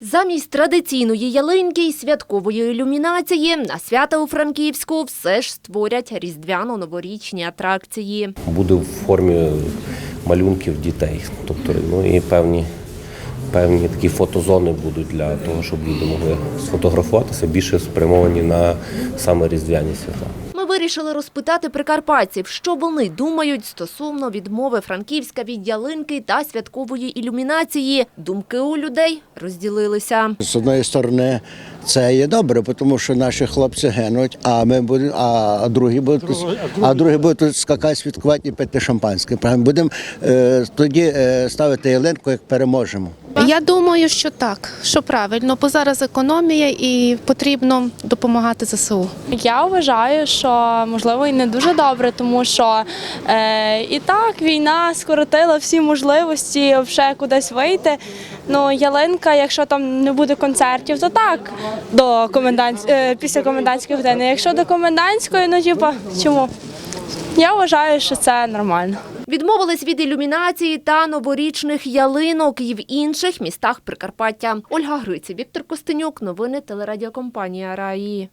Замість традиційної ялинки й святкової ілюмінації на свята у Франківську все ж створять різдвяно-новорічні атракції. буде в формі малюнків дітей. Тобто, ну і певні, певні такі фотозони будуть для того, щоб люди могли сфотографуватися, більше спрямовані на саме різдвяні свята. Вирішили розпитати прикарпатців, що вони думають стосовно відмови Франківська від ялинки та святкової ілюмінації. Думки у людей розділилися. З одної сторони, це є добре, тому що наші хлопці гинуть, а ми будемо, а другі будуть а другі будуть тут скакати святкувати і пити шампанське. Будемо е, тоді е, ставити ялинку, як переможемо. Я думаю, що так, що правильно, бо зараз економія і потрібно допомагати ЗСУ. Я вважаю, що можливо і не дуже добре, тому що е, і так війна скоротила всі можливості вже кудись вийти. Ну, ялинка, якщо там не буде концертів, то так до комендант... е, після комендантської години. Якщо до комендантської, ну типа чому? Я вважаю, що це нормально. Відмовились від ілюмінації та новорічних ялинок і в інших містах Прикарпаття. Ольга Гриці, Віктор Костенюк. Новини телерадіокомпанія Раї.